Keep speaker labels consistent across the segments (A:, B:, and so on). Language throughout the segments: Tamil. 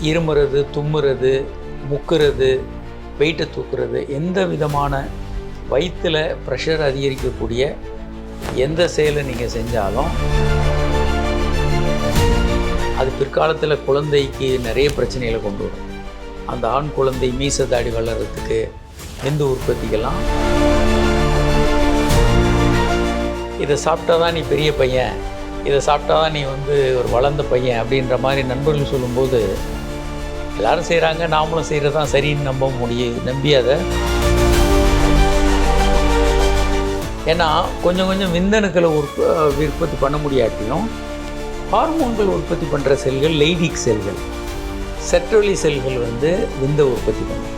A: இருமுறது தும்முறது முக்குறது வெயிட்டை தூக்குறது எந்த விதமான வயிற்றில் ப்ரெஷர் அதிகரிக்கக்கூடிய எந்த செயலை நீங்கள் செஞ்சாலும் அது பிற்காலத்தில் குழந்தைக்கு நிறைய பிரச்சனைகளை கொண்டு வரும். அந்த ஆண் குழந்தை மீச தாடி வளர்கிறதுக்கு விந்து உற்பத்திக்கெல்லாம்? இதை சாப்பிட்டா தான் நீ பெரிய பையன் இதை சாப்பிட்டா தான் நீ வந்து ஒரு வளர்ந்த பையன் அப்படின்ற மாதிரி நண்பர்கள் சொல்லும்போது எல்லாரும் செய்கிறாங்க நாமளும் செய்கிறது தான் சரின்னு நம்ப முடியும் நம்பி அதை ஏன்னா கொஞ்சம் கொஞ்சம் விந்தணுக்களை உற்ப உற்பத்தி பண்ண முடியாட்டியும் ஹார்மோன்கள் உற்பத்தி பண்ணுற செல்கள் லைடிக் செல்கள் செட்ரொலி செல்கள் வந்து விந்த உற்பத்தி பண்ணும்.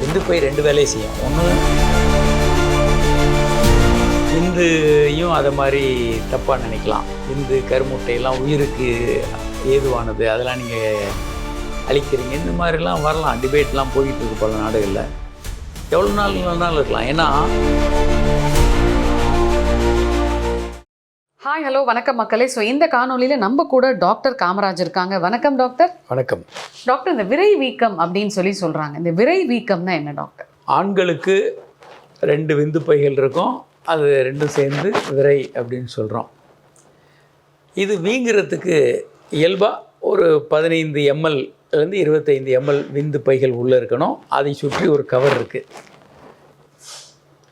A: விந்து போய் ரெண்டு வேலையை செய்யும். ஒன்று விந்துயும் அதை மாதிரி தப்பாக நினைக்கலாம். விந்து கருமுட்டையெல்லாம் உயிருக்கு ஏதுவானது அதெல்லாம் நீங்கள் அழிக்கிறீங்க இந்த மாதிரிலாம் வரலாம் டிபேட்லாம் போயிட்டு இருக்கு பல நாடுகளில். எவ்வளோ நாள் வேணாலும் இருக்கலாம். ஏன்னா
B: ஹாய் ஹலோ வணக்கம் மக்களே. ஸோ இந்த காணொளியில் நம்ம கூட டாக்டர் காமராஜ் இருக்காங்க. வணக்கம் டாக்டர்
A: வணக்கம்.
B: டாக்டர் இந்த விரை வீக்கம் அப்படின்னு சொல்லி சொல்கிறாங்க இந்த விரை வீக்கம்னா என்ன டாக்டர்
A: ஆண்களுக்கு ரெண்டு விந்து பைகள் இருக்கும். அது ரெண்டும் சேர்ந்து விரை அப்படின்னு சொல்கிறோம் இது வீங்கிறதுக்கு இயல்பாக ஒரு பதினைந்து எம்எல்லேருந்து இருபத்தைந்து எம்எல் விந்து பைகள் உள்ளே இருக்கணும். அதை சுற்றி ஒரு கவர் இருக்குது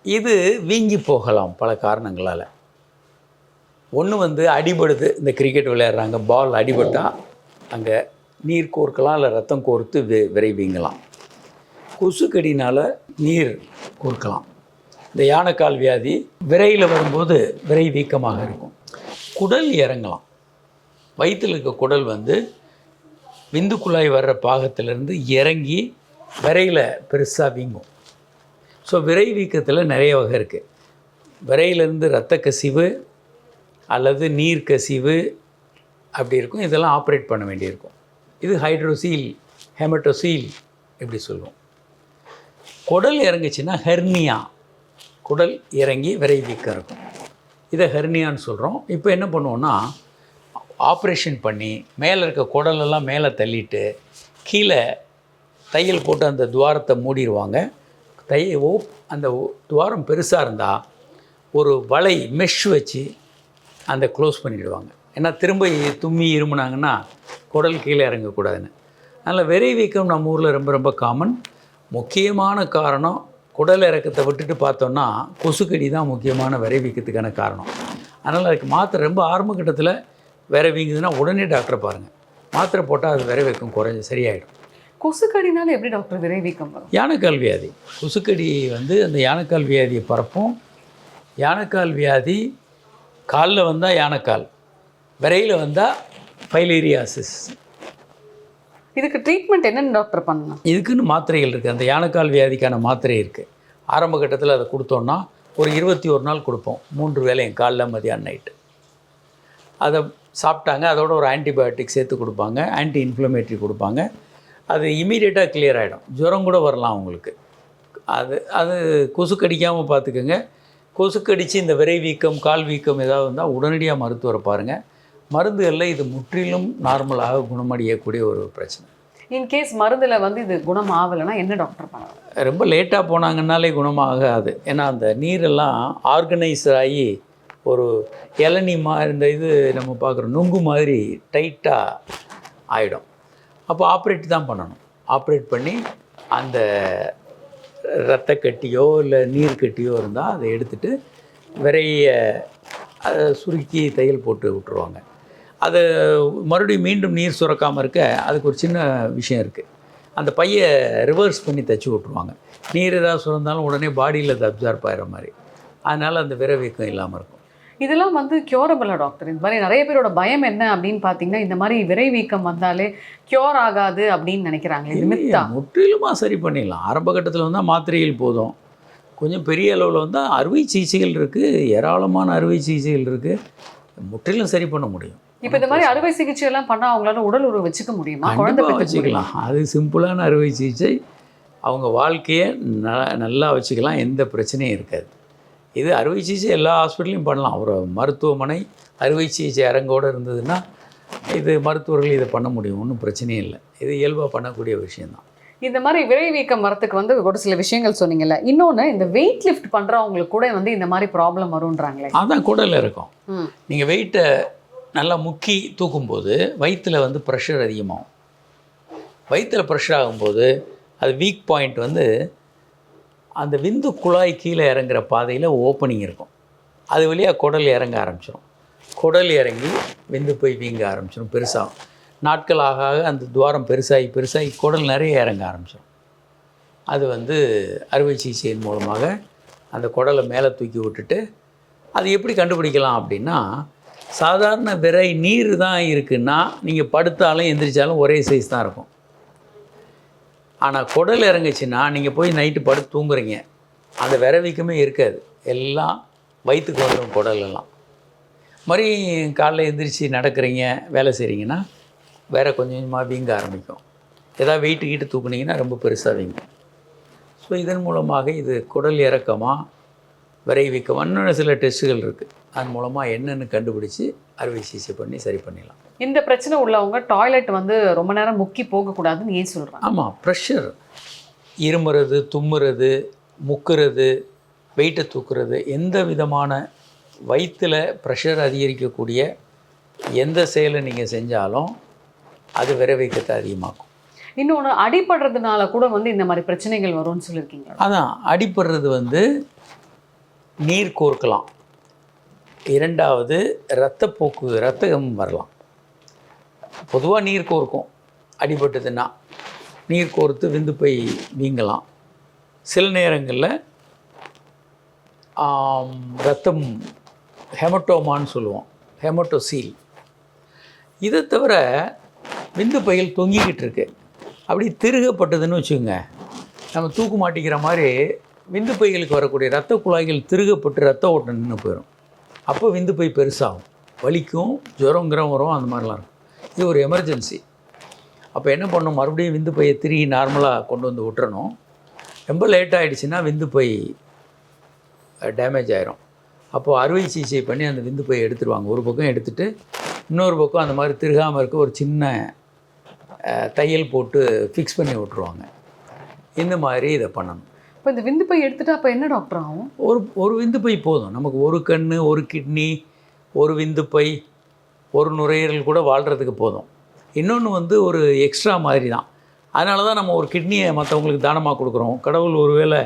A: இது வீங்கி போகலாம் பல காரணங்களால். ஒன்று வந்து அடிபடுது இந்த கிரிக்கெட் விளையாடுறாங்க பால் அடிபட்டால் அங்கே நீர் கோர்க்கலாம் இல்லை ரத்தம் கோர்த்து வி விரை வீங்கலாம். கொசுக்கடினால் நீர் கோர்க்கலாம். இந்த யானைக்கால் வியாதி விரையில் வரும்போது விரை வீக்கமாக இருக்கும். குடல் இறங்கலாம். வயிற்றில் இருக்க குடல் வந்து விந்து குழாய் வர்ற பாகத்திலேருந்து இறங்கி விரையில் பெருசாக வீங்கும். ஸோ விரை வீக்கத்தில் நிறைய வகை இருக்குது விரையிலேருந்து இரத்த கசிவு அல்லது நீர் கசிவு அப்படி இருக்கும். இதெல்லாம் ஆப்ரேட் பண்ண வேண்டியிருக்கும். இது ஹைட்ரோசீல் ஹெமட்டோசீல் இப்படி சொல்லுவோம் குடல் இறங்குச்சுன்னா ஹெர்னியா. குடல் இறங்கி விரை வீக்கம் இருக்கும். இதை ஹெர்னியான்னு சொல்கிறோம் இப்போ என்ன பண்ணுவோன்னா ஆப்ரேஷன் பண்ணி மேலே இருக்க குடலெல்லாம் மேலே தள்ளிட்டு கீழே தையல் போட்டு அந்த துவாரத்தை மூடிடுவாங்க தைய ஓ அந்த துவாரம் பெருசாக இருந்தால் ஒரு வலை மெஷ் வச்சு அந்த க்ளோஸ் பண்ணிவிடுவாங்க ஏன்னா திரும்ப தும்மி இருமுனாங்கன்னா குடல் கீழே இறங்கக்கூடாதுன்னு. அதனால் விரை வீக்கம் நம்ம ஊரில் ரொம்ப ரொம்ப காமன் முக்கியமான காரணம் குடல் இறக்கத்தை விட்டுட்டு பார்த்தோன்னா கொசுக்கடி தான் முக்கியமான விரை வீக்கத்துக்கான காரணம். அதனால் அதுக்கு மாத்திரை ரொம்ப ஆரம்ப கட்டத்தில் விரை வீங்குதுன்னா உடனே டாக்டரை பாருங்கள் மாத்திரை போட்டால் அது விரை வீக்கம் குறைஞ்சி சரியாயிடும்.
B: கொசுக்கடினால எப்படி டாக்டர் விரை வீக்கம் வரும்?
A: யானைக்கால் வியாதி. கொசுக்கடி வந்து அந்த யானைக்கால் வியாதியை பரப்பும். யானைக்கால் வியாதி காலில் வந்தால் யானைக்கால் விரையில் வந்தால் ஃபைலேரியாசிஸ்
B: இதுக்கு ட்ரீட்மெண்ட் என்னென்ன டாக்டர் பண்ணணும்
A: இதுக்குன்னு மாத்திரைகள் இருக்குது அந்த யானைக்கால் வியாதிக்கான மாத்திரை இருக்குது ஆரம்ப கட்டத்தில் அதை கொடுத்தோன்னா ஒரு இருபத்தி ஒரு நாள் கொடுப்போம். மூன்று வேளையும் காலைல மதியானம் நைட்டு. அதை சாப்பிட்டாங்க அதோட ஒரு ஆன்டிபயோட்டிக் சேர்த்து கொடுப்பாங்க ஆன்டி இன்ஃப்ளமேட்டரி கொடுப்பாங்க. அது இமீடியட்டாக கிளியர் ஆகிடும் ஜுரம் கூட வரலாம் அவங்களுக்கு அது அது கொசு கடிக்காமல் பார்த்துக்கோங்க. கொசு கடித்து இந்த விரை வீக்கம் கால் வீக்கம் ஏதாவது இருந்தால் உடனடியாக மருத்துவரை பாருங்கள் மருந்துகளில் இது முற்றிலும் நார்மலாக குணமடையக்கூடிய ஒரு பிரச்சனை.
B: இன்கேஸ் மருந்துல வந்து இது குணம் ஆகலைன்னா என்ன டாக்டர் பண்ணணும்
A: ரொம்ப லேட்டாக போனாங்கன்னாலே குணமாகாது ஏன்னா அந்த நீரெல்லாம் ஆர்கனைஸ் ஆகி ஒரு இளநி மா இந்த இது நம்ம பார்க்குறோம். நுங்கு மாதிரி டைட்டாக ஆகிடும் அப்போ ஆப்ரேட் தான் பண்ணணும். ஆப்ரேட் பண்ணி அந்த ரத்த கட்டியோ இல்லை நீர் கட்டியோ இருந்தால் அதை எடுத்துட்டு விரைய அதை சுருக்கி தையல் போட்டு விட்டுருவாங்க. அது மறுபடியும் மீண்டும் நீர் சுரக்காமல் இருக்க அதுக்கு ஒரு சின்ன விஷயம் இருக்குது அந்த பையை ரிவர்ஸ் பண்ணி தைச்சி விட்ருவாங்க நீர் ஏதாவது சுரந்தாலும் உடனே பாடியில் அது அப்சார்ப் ஆகிற மாதிரி. அதனால் அந்த விரை வீக்கம் இல்லாமல் இருக்கும்.
B: இதெல்லாம் வந்து கியூரபிளா டாக்டர் இந்த மாதிரி நிறைய பேரோட பயம் என்ன அப்படின்னு பார்த்தீங்கன்னா இந்த மாதிரி விரை வீக்கம் வந்தாலே கியூர் ஆகாது அப்படின்னு நினைக்கிறாங்க. இது மித்தா?
A: முற்றிலுமாக சரி பண்ணிடலாம். ஆரம்ப கட்டத்தில் வந்தால் மாத்திரைகள் போதும். கொஞ்சம் பெரிய அளவில் வந்தால் அறுவை சிகிச்சைகள் இருக்குது ஏராளமான அறுவை சிகிச்சைகள் இருக்குது முற்றிலும் சரி பண்ண முடியும்.
B: இப்போ இந்த மாதிரி அறுவை சிகிச்சை எல்லாம் பண்ணா அவங்களால உடல் உறவு வச்சுக்க முடியுமா? குழந்தை?
A: வச்சுக்கலாம். அது சிம்பிளான அறுவை சிகிச்சை. அவங்க வாழ்க்கையை நல்லா வச்சுக்கலாம். எந்த பிரச்சனையும் இருக்காது. இது அறுவை சிகிச்சை எல்லா ஹாஸ்பிட்டலையும் பண்ணலாம். ஒரு மருத்துவமனை அறுவை சிகிச்சை அரங்கோடு இருந்ததுன்னா இது மருத்துவர்கள் இதை பண்ண முடியும். ஒன்றும் பிரச்சனையே இல்லை. இது இயல்பாக பண்ணக்கூடிய விஷயந்தான்
B: இந்த மாதிரி விரை வீக்கம் வரத்துக்கு வந்து ஒரு சில விஷயங்கள் சொன்னீங்கல்ல. இன்னொன்று இந்த வெயிட் லிஃப்ட் பண்ணுறவங்களுக்கு கூட வந்து இந்த மாதிரி ப்ராப்ளம் வரும்ன்றாங்களே.
A: அதான் குடலில் இருக்கும். நீங்கள் வெயிட்டை நல்லா முக்கி தூக்கும்போது வயிற்றில் வந்து ப்ரெஷர் அதிகமாகும். வயிற்றில் ப்ரெஷர் ஆகும்போது அது வீக் பாயிண்ட் வந்து அந்த விந்து குழாய் கீழே இறங்குற பாதையில் ஓப்பனிங் இருக்கும். அது வழியாக குடல் இறங்க ஆரம்பிச்சிடும் குடல் இறங்கி விந்து போய் வீங்க ஆரம்பிச்சிடும் பெருசாகும் நாட்கள் ஆக ஆக அந்த துவாரம் பெருசாகி பெருசாகி குடல் நிறைய இறங்க ஆரம்பிச்சிடும் அது வந்து அறுவை சிகிச்சையின் மூலமாக அந்த குடலை மேலே தூக்கி விட்டுட்டு அது எப்படி கண்டுபிடிக்கலாம் அப்படின்னா சாதாரண விரை நீர் தான் இருக்குன்னா நீங்கள் படுத்தாலும் எந்திரிச்சாலும் ஒரே சைஸ் தான் இருக்கும். ஆனால் குடல் இறங்குச்சுன்னா நீங்கள் போய் நைட்டு படுத்து தூங்குறீங்க. அந்த விரவிக்குமே இருக்காது. எல்லாம் வயிற்றுக்கு வந்துடும் குடலெல்லாம் மாதிரி காலைல எந்திரிச்சு நடக்கிறீங்க வேலை செய்கிறீங்கன்னா வேற கொஞ்சம் கொஞ்சமாக வீங்க ஆரம்பிக்கும். ஏதாவது வெயிட்டு கீட்டு தூக்குனீங்கன்னா ரொம்ப பெருசாக வீங்கும். ஸோ இதன் மூலமாக இது குடல் இறக்கமாக விரைவிக்கமாக இன்னும் சில டெஸ்ட்டுகள் இருக்குது அதன் மூலமாக என்னென்னு கண்டுபிடிச்சி அறுவை சிகிச்சை பண்ணி சரி பண்ணிடலாம்.
B: இந்த பிரச்சனை உள்ளவங்க டாய்லெட் வந்து ரொம்ப நேரம் முக்கி போகக்கூடாதுன்னு ஏன் சொல்கிறாங்க
A: ஆமாம் ப்ரெஷர் இருமுறது தும்முறது முக்குறது வெயிட்டை தூக்குறது எந்த விதமான வயிற்றில் ப்ரெஷர் அதிகரிக்கக்கூடிய எந்த செயலை நீங்கள் செஞ்சாலும் அது விரைவிக்கத்தை அதிகமாக்கும்.
B: இன்னொன்று அடிபடுறதுனால கூட வந்து இந்த மாதிரி பிரச்சனைகள் வரும்னு சொல்லியிருக்கீங்க.
A: அதான் அடிப்படுறது வந்து நீர் கோர்க்கலாம். இரண்டாவது இரத்தப்போக்கு இரத்தம் வரலாம். பொதுவாக நீர் கோர்க்கும். அடிபட்டதுன்னா நீர் கோர்த்து விந்து போய் வீங்கலாம் சில நேரங்களில் ரத்தம் ஹெமட்டோமான்னு சொல்லுவோம். ஹெமட்டோசீல். இதை தவிர விந்து பையில் தொங்கிக்கிட்டு இருக்கு. அப்படி திருகப்பட்டதுன்னு வச்சுக்கோங்க. நம்ம தூக்கு மாட்டிக்கிற மாதிரி விந்து பைகளுக்கு வரக்கூடிய ரத்த குழாய்கள் திருகப்பட்டு ரத்த ஓட்டம் நின்று போயிடும் அப்போ விந்து பை பெருசாகும். வலிக்கும் ஜுரங்கிறம் வரும் அந்த மாதிரிலாம் இருக்கும். இது ஒரு எமர்ஜென்சி அப்போ என்ன பண்ணணும் மறுபடியும் விந்து பையை திருகி நார்மலாக கொண்டு வந்து விட்டுறணும். ரொம்ப லேட் ஆகிடுச்சுன்னா விந்து பை டேமேஜ் ஆயிரும். அப்போது அறுவை சிகிச்சை பண்ணி அந்த விந்து பையை எடுத்துருவாங்க. ஒரு பக்கம் எடுத்துட்டு இன்னொரு பக்கம் அந்த மாதிரி திருகாமல் இருக்க ஒரு சின்ன தையல் போட்டு ஃபிக்ஸ் பண்ணி விட்ருவாங்க இந்த மாதிரி இதை பண்ணணும்.
B: இப்போ இந்த விந்து பை எடுத்துட்டு அப்போ என்ன டாக்டர் ஆகும்?
A: ஒரு ஒரு விந்து பை போதும். நமக்கு ஒரு கண் ஒரு கிட்னி ஒரு விந்து பை ஒரு நுரையீரல் கூட வாழ்கிறதுக்கு போதும். இன்னொன்று வந்து ஒரு எக்ஸ்ட்ரா மாதிரி தான் அதனால தான் நம்ம ஒரு கிட்னியை மற்றவங்களுக்கு தானமாக கொடுக்குறோம். கடவுள் ஒருவேளை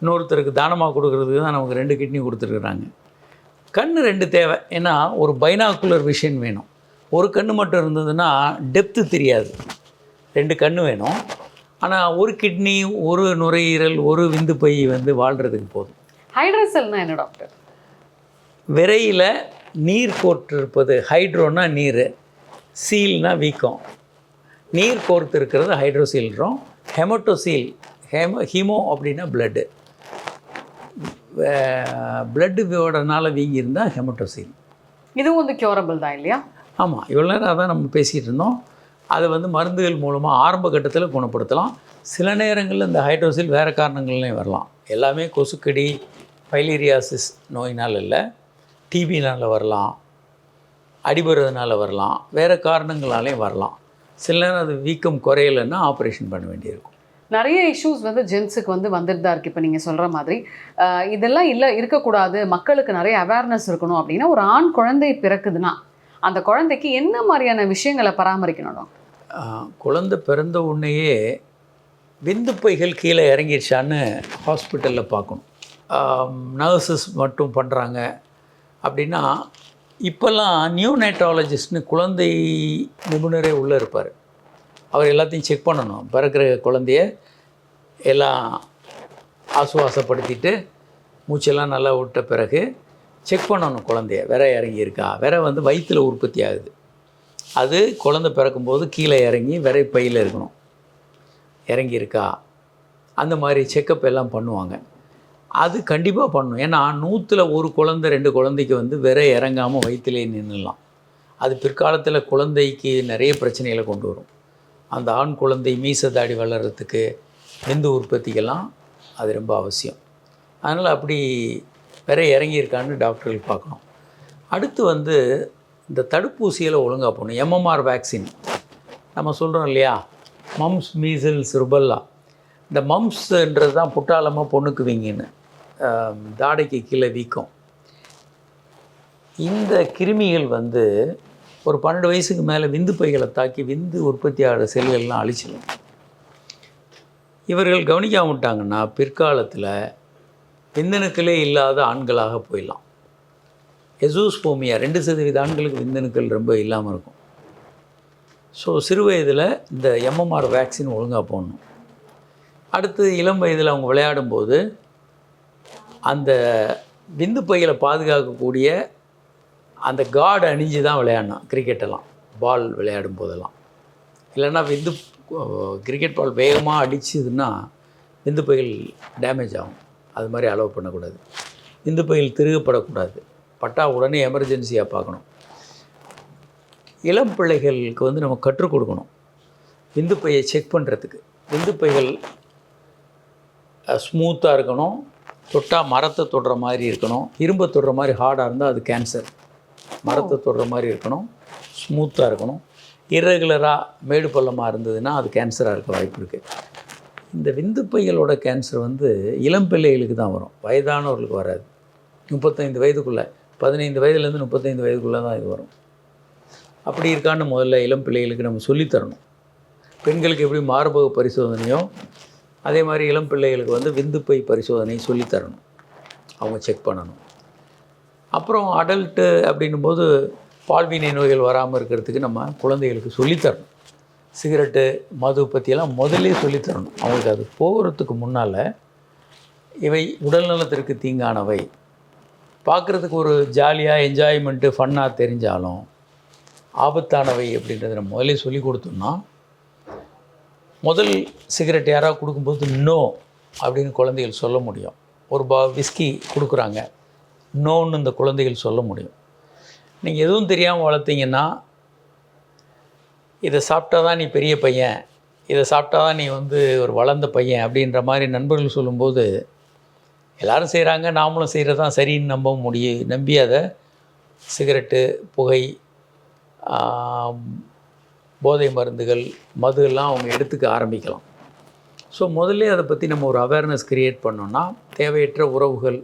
A: இன்னொருத்தருக்கு தானமாக கொடுக்கறதுக்கு தான் நமக்கு ரெண்டு கிட்னி கொடுத்துருக்குறாங்க. கண் ரெண்டு தேவை. ஏன்னா ஒரு பைனாக்குலர் விஷன் வேணும். ஒரு கண் மட்டும் இருந்ததுன்னா டெப்த்து தெரியாது. ரெண்டு கண் வேணும். ஆனால் ஒரு கிட்னி ஒரு நுரையீரல் ஒரு விந்து பை வந்து வாழ்கிறதுக்கு போதும்.
B: ஹைட்ரசல்னா என்ன டாக்டர்
A: விரையில் நீர் கோர்த்திருப்பது ஹைட்ரோனா நீர் சீல்னா வீக்கம். நீர் கோர்த்து இருக்கிறது ஹைட்ரோசீல்ன்றோம் ஹெமட்டோசீல் ஹெம ஹீமோ அப்படின்னா பிளட்டு பிளட்டுனால வீங்கி இருந்தால் ஹெமட்டோசீல்
B: இதுவும் வந்து கியூரபிள் தான் இல்லையா?
A: ஆமாம் இவ்வளோ நேரம் அதான் நம்ம பேசிகிட்டு இருந்தோம். அதை வந்து மருந்துகள் மூலமாக ஆரம்ப கட்டத்தில் குணப்படுத்தலாம். சில நேரங்களில் இந்த ஹைட்ரோசில் வேறு காரணங்கள்லையும் வரலாம். எல்லாமே கொசுக்கடி ஃபைலீரியாசிஸ் நோயினால் இல்லை. டிபினால் வரலாம். அடிபடுறதுனால வரலாம். வேறு காரணங்களாலையும் வரலாம். சில நேரம் அது வீக்கம் குறையலைன்னா ஆப்ரேஷன் பண்ண வேண்டியிருக்கும்.
B: நிறைய இஷ்யூஸ் வந்து ஜென்ஸுக்கு வந்து வந்துட்டு தான் இருக்குது இப்போ நீங்கள் சொல்கிற மாதிரி. இதெல்லாம் இல்லை இருக்கக்கூடாது. மக்களுக்கு நிறைய அவேர்னஸ் இருக்கணும் அப்படின்னா ஒரு ஆண் குழந்தை பிறக்குதுன்னா அந்த குழந்தைக்கு என்ன மாதிரியான விஷயங்களை பராமரிக்கணும்? டாக்டர்
A: குழந்தை பிறந்த உடனேயே விந்து பைகள் கீழே இறங்கிடுச்சான்னு ஹாஸ்பிட்டலில் பார்க்கணும். நர்சஸ் மட்டும் பண்ணுறாங்க அப்படின்னா இப்போல்லாம் நியூநேட்டாலஜிஸ்ட்னு குழந்தை நிபுணரே உள்ளே இருப்பார். அவர் எல்லாத்தையும் செக் பண்ணணும். பிறக்கிற குழந்தைய எல்லாம் ஆசுவாசப்படுத்திட்டு மூச்செல்லாம் நல்லா விட்ட பிறகு செக் பண்ணணும் குழந்தைய. விரை இறங்கியிருக்கா? விரை வந்து வயிற்றில் உற்பத்தி ஆகுது. அது குழந்தை பிறக்கும்போது கீழே இறங்கி விரை பையில் இருக்கணும். இறங்கியிருக்கா? அந்த மாதிரி செக்கப் எல்லாம் பண்ணுவாங்க. அது கண்டிப்பாக பண்ணணும் ஏன்னா நூற்றில் ஒரு குழந்தை ரெண்டு குழந்தைக்கு வந்து விரை இறங்காமல் வயிற்றுலேயே நின்றுலாம் அது பிற்காலத்தில் குழந்தைக்கு நிறைய பிரச்சனைகளை கொண்டு வரும். அந்த ஆண் குழந்தை மீச தாடி வளர்கிறதுக்கு விந்து உற்பத்திக்கெல்லாம் அது ரொம்ப அவசியம். அதனால் அப்படி விரை இறங்கியிருக்கான்னு டாக்டர்கள் பார்க்கணும். அடுத்து வந்து இந்த தடுப்பூசியில் ஒழுங்காக போகணும் எம்எம்ஆர் வேக்சின் நம்ம சொல்கிறோம் இல்லையா? மம்ஸ் மீசல்ஸ் ருபல்லா இந்த மம்ஸ்ன்றது தான் புட்டாளமாக பொண்ணுக்குவீங்கன்னு தாடைக்கு கீழே வீக்கம். இந்த கிருமிகள் வந்து ஒரு பன்னெண்டு வயசுக்கு மேலே விந்து பைகளை தாக்கி விந்து உற்பத்தி ஆகிற செல்கள்லாம் அழிச்சிடும் இவர்கள் கவனிக்காம விட்டாங்கன்னா பிற்காலத்தில் விந்தணுக்களே இல்லாத ஆண்களாக போயிடலாம். எசூஸ்போமியா ரெண்டு சதவீத ஆண்களுக்கு விந்தணுக்கள் ரொம்ப இல்லாமல் இருக்கும். ஸோ சிறு வயதில் இந்த எம்எம்ஆர் வேக்சின் ஒழுங்காக போடணும். அடுத்து இளம் வயதில் அவங்க விளையாடும்போது அந்த விந்து பைகளை பாதுகாக்கக்கூடிய அந்த கார்டு அணிஞ்சு தான் விளையாடணும் கிரிக்கெட்டெல்லாம் பால் விளையாடும் போதெல்லாம். இல்லைன்னா விந்து கிரிக்கெட் பால் வேகமாக அடிச்சுதுன்னா விந்து பைகள் டேமேஜ் ஆகும். அது மாதிரி அலோவ் பண்ணக்கூடாது. விந்து பைகள் திருகப்படக்கூடாது. பட்டா உடனே எமர்ஜென்சியாக பார்க்கணும். இளம் பிள்ளைகளுக்கு வந்து நம்ம கற்றுக் கொடுக்கணும். விந்து பையை செக் பண்ணுறதுக்கு விந்து பைகள் ஸ்மூத்தாக இருக்கணும். தொட்டால் மரத்தை தொடுற மாதிரி இருக்கணும். இரும்பை தொடுற மாதிரி ஹார்டாக இருந்தால் அது கேன்சர் மரத்தை தொடுற மாதிரி இருக்கணும். ஸ்மூத்தாக இருக்கணும். இர்ரெகுலராக மேடு பள்ளமாக இருந்ததுன்னா அது கேன்சராக இருக்க வாய்ப்பு இருக்குது இந்த விந்து பைகளோட கேன்சர் வந்து இளம் பிள்ளைகளுக்கு தான் வரும். வயதானவர்களுக்கு வராது. முப்பத்தைந்து வயதுக்குள்ளே பதினைந்து வயதுலேருந்து முப்பத்தைந்து வயதுக்குள்ளே தான் இது வரும். அப்படி இருக்கான்னு முதல்ல இளம் பிள்ளைகளுக்கு நம்ம சொல்லித் தரணும் பெண்களுக்கு எப்படி மார்பக பரிசோதனையோ அதே மாதிரி இளம் பிள்ளைகளுக்கு வந்து விந்துப்பை பரிசோதனை சொல்லித் தரணும். அவங்க செக் பண்ணணும். அப்புறம் அடல்ட்டு அப்படின்னும் போது பால்வினை நோய்கள் வராமல் இருக்கிறதுக்கு நம்ம குழந்தைகளுக்கு சொல்லித் தரணும். சிகரெட்டு மது பற்றியெல்லாம் முதல்லே சொல்லித் தரணும். அவங்களுக்கு அது போகிறதுக்கு முன்னால் இவை உடல்நலத்திற்கு தீங்கானவை. பார்க்குறதுக்கு ஒரு ஜாலியாக என்ஜாய்மெண்ட்டு ஃபன்னாக தெரிஞ்சாலும் ஆபத்தானவை அப்படின்றத நம்ம முதல்ல சொல்லி கொடுத்தோம்னா முதல் சிகரெட் யாராவது கொடுக்கும்போது நோ அப்படின்னு குழந்தைகள் சொல்ல முடியும். ஒரு பா விஸ்கி கொடுக்குறாங்க. நோன்னு இந்த குழந்தைகள் சொல்ல முடியும். நீங்கள் எதுவும் தெரியாமல் வளர்த்தீங்கன்னா இதை சாப்பிட்டா தான் நீ பெரிய பையன். இதை சாப்பிட்டா தான் நீ வந்து ஒரு வளர்ந்த பையன். அப்படின்ற மாதிரி நண்பர்கள் சொல்லும்போது எல்லோரும் செய்கிறாங்க நாமளும் செய்கிறது தான் சரின்னு நம்ப முடிய நம்பி அதை சிகரெட்டு புகை போதை மருந்துகள் மது எல்லாம் அவங்க எடுத்துக்க ஆரம்பிக்கலாம். ஸோ முதல்ல அதை பற்றி நம்ம ஒரு அவேர்னஸ் க்ரியேட் பண்ணோன்னா தேவையற்ற உறவுகள்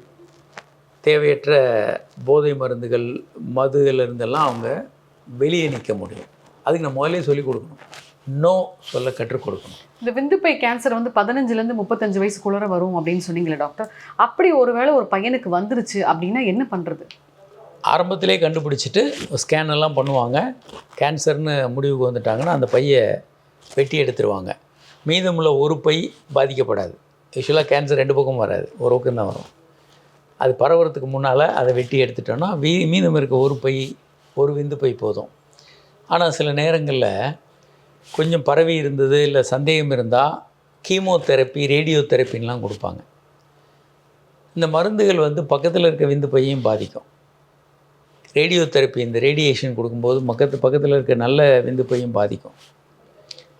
A: தேவையற்ற போதை மருந்துகள் மதுல அவங்க வெளியே நிற்க முடியும். அதுக்கு நம்ம முதல்ல சொல்லிக் கொடுக்கணும். நோ சொல்ல கற்றுக் கொடுக்கணும்.
B: இந்த விந்துப்பை கேன்சர் வந்து பதினஞ்சுலேருந்து முப்பத்தஞ்சு வயசுக்குள்ளார வரும் அப்படின்னு சொன்னீங்களே டாக்டர் அப்படி ஒருவேளை ஒரு பையனுக்கு வந்துருச்சு அப்படின்னா என்ன பண்ணுறது
A: ஆரம்பத்திலே கண்டுபிடிச்சிட்டு ஸ்கேன் எல்லாம் பண்ணுவாங்க. கேன்சர்னு முடிவுக்கு வந்துட்டாங்கன்னா அந்த பையை வெட்டி எடுத்துருவாங்க. மீதமுள்ள ஒரு பை பாதிக்கப்படாது. யூஸ்வலாக கேன்சர் ரெண்டு பக்கம் வராது. ஒரு பக்கம் தான் வரும். அது பரவுறதுக்கு முன்னால் அதை வெட்டி எடுத்துட்டோன்னா வீ மீதம் இருக்க ஒரு பை ஒரு விந்து பை போதும். ஆனால் சில நேரங்களில் கொஞ்சம் பரவி இருந்தது இல்லை சந்தேகம் இருந்தால் கீமோதெரப்பி ரேடியோ தெரப்பின்லாம் கொடுப்பாங்க. இந்த மருந்துகள் வந்து பக்கத்தில் இருக்க விந்து பையையும் பாதிக்கும். ரேடியோ தெரப்பி இந்த ரேடியேஷன் கொடுக்கும்போது பக்கத்து பக்கத்தில் இருக்க நல்ல விந்து பையும் பாதிக்கும்.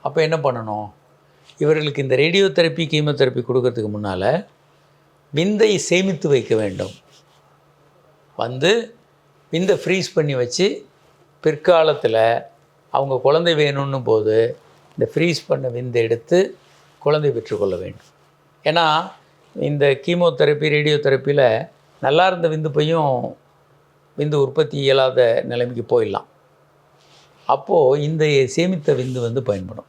A: அப்போ என்ன பண்ணணும்? இவர்களுக்கு இந்த ரேடியோ தெரப்பி கீமோதெரப்பி கொடுக்கறதுக்கு முன்னால் விந்தை சேமித்து வைக்க வேண்டும். வந்து விந்தை ஃப்ரீஸ் பண்ணி வச்சு பிற்காலத்தில் அவங்க குழந்தை வேணும்னு போது இந்த ஃப்ரீஸ் பண்ண விந்தை எடுத்து குழந்தை பெற்றுக்கொள்ள வேண்டும். ஏன்னா இந்த கீமோதெரப்பி ரேடியோ தெரப்பியில் நல்லா இருந்த விந்து பையும் விந்து உற்பத்தி இயலாத நிலைமைக்கு போயிடலாம். அப்போது இந்த சேமித்த விந்து வந்து பயன்படும்.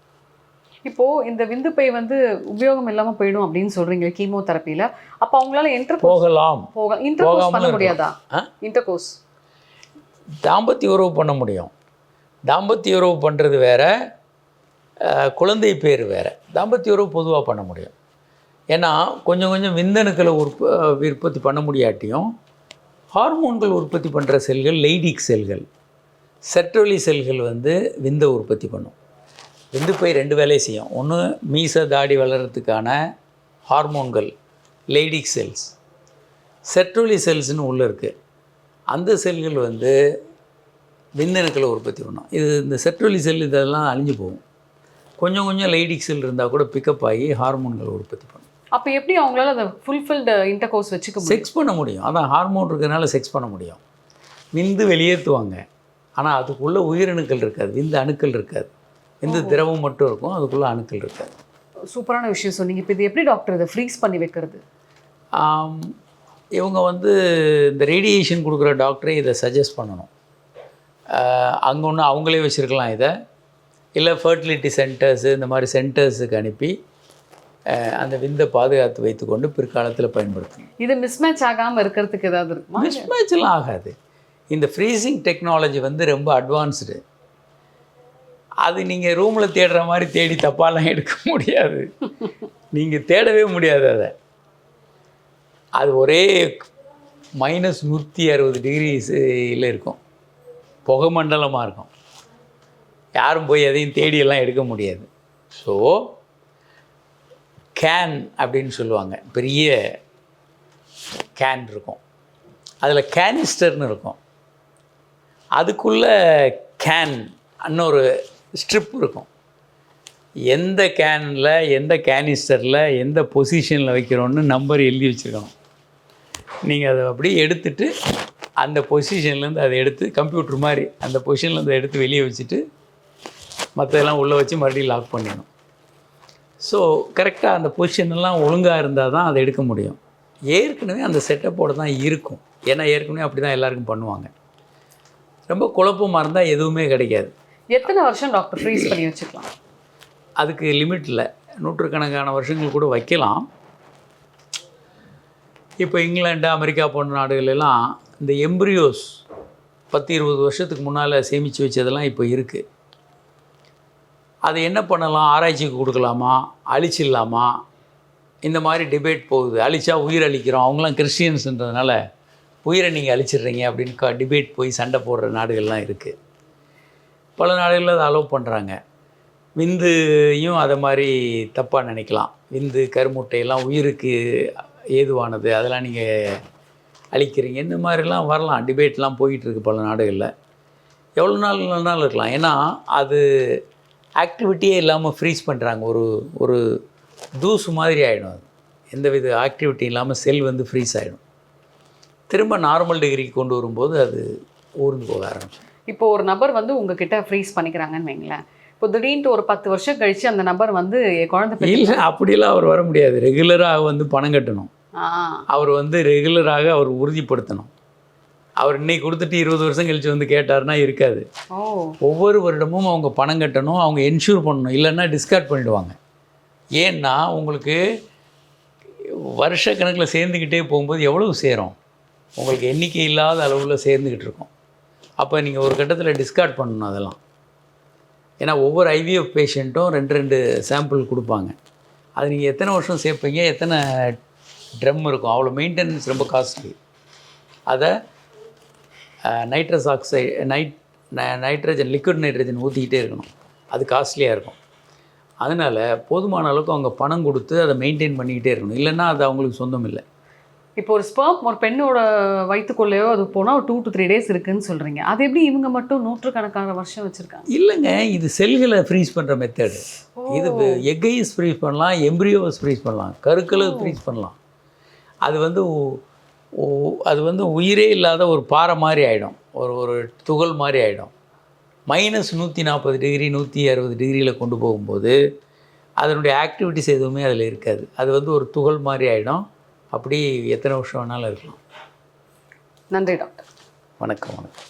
B: இப்போ இந்த விந்துப்பை வந்து உபயோகம் இல்லாம போயிடும் அப்படின்னு சொல்றீங்க கீமோ தெரப்பியில அப்ப அவங்களால என்டர்
A: போகலாம்.
B: போக இன்டர்கோர்ஸ்
A: போகாமலும்
B: பண்ண. முடியாதா?
A: ஆ?
B: இன்டர்கோர்ஸ்
A: தாம்பத்திய உறவு பண்ண முடியும். தாம்பத்திய உறவு பண்ணுறது வேற குழந்தை பேர் வேற. தாம்பத்திய உறவு பொதுவாக பண்ண முடியும். ஏன்னா கொஞ்சம் கொஞ்சம் விந்தணுக்களை உற்ப உற்பத்தி பண்ண முடியாட்டியும் ஹார்மோன்கள் உற்பத்தி பண்ணுற செல்கள் லைடிக் செல்கள். செட்ரொலி செல்கள் வந்து விந்தை உற்பத்தி பண்ணும். விந்து போய் ரெண்டு வேலையை செய்யும். ஒன்று மீச தாடி வளர்கிறதுக்கான ஹார்மோன்கள் லைடிக் செல்ஸ். செட்ரொலி செல்ஸ்னு உள்ளே இருக்குது அந்த செல்கள் வந்து விந்தணுக்களை உற்பத்தி பண்ணும். இது இந்த செட்ரொலி செல் இதெல்லாம் அழிஞ்சு போகும். கொஞ்சம் கொஞ்சம் லைடிக் செல் இருந்தால் கூட பிக்கப் ஆகி ஹார்மோன்களை உற்பத்தி பண்ணும்.
B: அப்ப எப்படி அவங்களால அந்த ஃபுல்ஃபில்டு இன்டர்கோர்ஸ் வச்சுக்க முடியும்?
A: செக்ஸ் பண்ண முடியும். அதான் ஹார்மோன் இருக்கிறதுனால செக்ஸ் பண்ண முடியும். விந்து வெளியேற்றுவாங்க. ஆனால் அதுக்குள்ளே உயிரணுக்கள் இருக்காது. விந்து அணுக்கள் இருக்காது. விந்து திரவம் மட்டும் இருக்கும். அதுக்குள்ளே அணுக்கள் இருக்காது.
B: சூப்பரான விஷயம் சொன்னீங்க. இப்போ இது எப்படி டாக்டர் இதை ஃப்ரீஸ் பண்ணி வைக்கிறது?
A: இவங்க வந்து இந்த ரேடியேஷன் கொடுக்குற டாக்டரே இதை சஜஸ்ட் பண்ணணும். அங்கே ஒன்று அவங்களே வச்சுருக்கலாம் இதை. இல்லை ஃபர்டிலிட்டி சென்டர்ஸு இந்த மாதிரி சென்டர்ஸுக்கு அனுப்பி அந்த விந்தை பாதுகாத்து வைத்துக்கொண்டு பிற்காலத்தில் பயன்படுத்தணும்.
B: இது மிஸ்மேட்ச் ஆகாம இருக்கிறதுக்கு ஏதாவது இருக்குமா?
A: மிஸ்மேட்ச்லாம் ஆகாது. இந்த ஃப்ரீசிங் டெக்னாலஜி வந்து ரொம்ப அட்வான்ஸ்டு அது நீங்கள் ரூமில் தேடுற மாதிரி தேடி தப்பாலாம் எடுக்க முடியாது. நீங்கள் தேடவே முடியாது அதை. அது ஒரே மைனஸ் நூற்றி அறுபது டிகிரிஸில் இருக்கும். புகை மண்டலமாக இருக்கும். யாரும் போய் எதையும் தேடி எல்லாம் எடுக்க முடியாது. ஸோ கேன் அப்படின்னு சொல்லுவாங்க. பெரிய கேன் இருக்கும். அதில் கேனிஸ்டர்னு இருக்கும். அதுக்குள்ளே கேன் இன்னொரு ஸ்ட்ரிப் இருக்கும். எந்த கேனில் எந்த கேனிஸ்டரில் எந்த பொசிஷனில் வைக்கிறோன்னு நம்பர் எழுதி வச்சுருக்கணும். நீங்கள் அதை அப்படியே எடுத்துட்டு அந்த பொசிஷன்லேருந்து அதை எடுத்து கம்ப்யூட்டர் மாதிரி அந்த பொசிஷன்லேருந்து எடுத்து வெளியே வச்சுட்டு மற்றதெல்லாம் உள்ளே வச்சு மறுபடியும் லாக் பண்ணிடணும். ஸோ கரெக்டாக அந்த பொசிஷன் எல்லாம் ஒழுங்காக இருந்தால் தான் அதை எடுக்க முடியும். ஏற்கனவே அந்த செட்டப்போடு தான் இருக்கும். ஏன்னா ஏற்கனவே அப்படி தான் எல்லாருக்கும் பண்ணுவாங்க. ரொம்ப குழப்பமாக இருந்தால் எதுவுமே கிடைக்காது.
B: எத்தனை வருஷம் டாக்டர் ஃப்ரீஸ் பண்ணி வச்சுக்கலாம்?
A: அதுக்கு லிமிட் இல்லை. நூற்றுக்கணக்கான வருஷங்கள் கூட வைக்கலாம். இப்போ இங்கிலாந்து அமெரிக்கா போன்ற நாடுகள் எல்லாம் இந்த எம்ப்ரியோஸ் பத்து இருபது வருஷத்துக்கு முன்னால் சேமித்து வச்சதெல்லாம் இப்போ இருக்குது அது என்ன பண்ணலாம்? ஆராய்ச்சிக்கு கொடுக்கலாமா? அழிச்சிடலாமா? இந்த மாதிரி டிபேட் போகுது. அழிச்சா உயிர் அழிக்கிறோம். அவங்களாம் கிறிஸ்டியன்ஸுன்றதுனால உயிரை நீங்கள் அழிச்சிடுறீங்க அப்படின்னு க டிபேட் போய் சண்டை போடுற நாடுகள்லாம் இருக்குது பல நாடுகளில் அதை அலோவ் பண்ணுறாங்க விந்துயும் அதை மாதிரி தப்பாக நினைக்கலாம். விந்து கருமுட்டையெல்லாம் உயிருக்கு ஏதுவானது அதெல்லாம் நீங்கள் அழிக்கிறீங்க. இந்த மாதிரிலாம் வரலாம். டிபேட்லாம் போயிட்டுருக்கு பல நாடுகளில். எவ்வளோ நாள் நாள் இருக்கலாம். ஏன்னா அது ஆக்டிவிட்டியே இல்லாமல் ஃப்ரீஸ் பண்ணுறாங்க ஒரு ஒரு தூசு மாதிரி ஆகிடும் அது. எந்தவித ஆக்டிவிட்டி இல்லாமல் செல் வந்து ஃப்ரீஸ் ஆகிடும் திரும்ப நார்மல் டிகிரிக்கு கொண்டு வரும்போது அது ஊர்ந்து போக ஆரம்பிச்சிடும்.
B: இப்போ ஒரு நபர் வந்து உங்ககிட்ட ஃப்ரீஸ் பண்ணிக்கிறாங்கன்னு வைங்களேன். இப்போ திடீர்னு ஒரு பத்து வருஷம் கழிச்சு அந்த நபர் வந்து குழந்தை
A: இல்லை அப்படியெல்லாம் அவர் வர முடியாது. ரெகுலராக வந்து பணம் கட்டணும். அவர் வந்து ரெகுலராக அவர் உறுதிப்படுத்தணும். அவர் இன்னைக்கு கொடுத்துட்டு இருபது வருஷம் கழிச்சு வந்து கேட்டாருன்னா இருக்காது. ஒவ்வொரு வருடமும் அவங்க பணம் கட்டணும் அவங்க என்ஷூர் பண்ணணும் இல்லைன்னா டிஸ்கார்ட் பண்ணிடுவாங்க. ஏன்னா உங்களுக்கு வருஷ கணக்கில் சேர்ந்துக்கிட்டே போகும்போது எவ்வளவு சேரும்? உங்களுக்கு எண்ணிக்கை இல்லாத அளவில் சேர்ந்துக்கிட்டு இருக்கும். அப்போ நீங்கள் ஒரு கட்டத்தில் டிஸ்கார்ட் பண்ணணும் அதெல்லாம். ஏன்னா ஒவ்வொரு ஐவிஎஃப் பேஷண்ட்டும் ரெண்டு ரெண்டு சாம்பிள் கொடுப்பாங்க. அது நீங்கள் எத்தனை வருஷம் சேர்ப்பீங்க? எத்தனை ட்ரம் இருக்கும்? அவ்வளோ மெயின்டெனன்ஸ் ரொம்ப காஸ்ட்லி அதை nitrous oxide night nitrogen liquid nitrogen ஊற்றிக்கிட்டே இருக்கணும். அது காஸ்ட்லியாக இருக்கும். அதனால் போதுமான அளவுக்கு அவங்க பணம் கொடுத்து அதை மெயின்டைன் பண்ணிக்கிட்டே இருக்கணும். இல்லைன்னா அது அவங்களுக்கு சொந்தம் இல்லை.
B: இப்போ ஒரு ஸ்பெர்ம் ஒரு பெண்ணோட வயிற்றுக்குள்ளேயோ அது போனால் ஒரு டூ டு த்ரீ டேஸ் இருக்குன்னு சொல்கிறீங்க அது எப்படி இவங்க மட்டும் நூற்றுக்கணக்கான வருஷம் வச்சுருக்காங்க?
A: இல்லைங்க இது செல்களை ஃப்ரீஸ் பண்ணுற மெத்தடு இது எக்கைஸ் ஃப்ரீஸ் பண்ணலாம் எம்ப்ரியோஸ் ஃப்ரீஸ் பண்ணலாம் கருக்களை ஃப்ரீஸ் பண்ணலாம். அது வந்து அது வந்து உயிரே இல்லாத ஒரு பாறை மாதிரி ஆகிடும் ஒரு ஒரு துகள் மாதிரி ஆகிடும் மைனஸ் நூற்றி நாற்பது டிகிரி நூற்றி அறுபது டிகிரியில் கொண்டு போகும்போது அதனுடைய ஆக்டிவிட்டிஸ் எதுவுமே அதில் இருக்காது. அது வந்து ஒரு துகள் மாதிரி ஆகிடும் அப்படி எத்தனை வருஷம் வேணாலும் இருக்கலாம்.
B: நன்றி டாக்டர்
A: வணக்கம் வணக்கம்.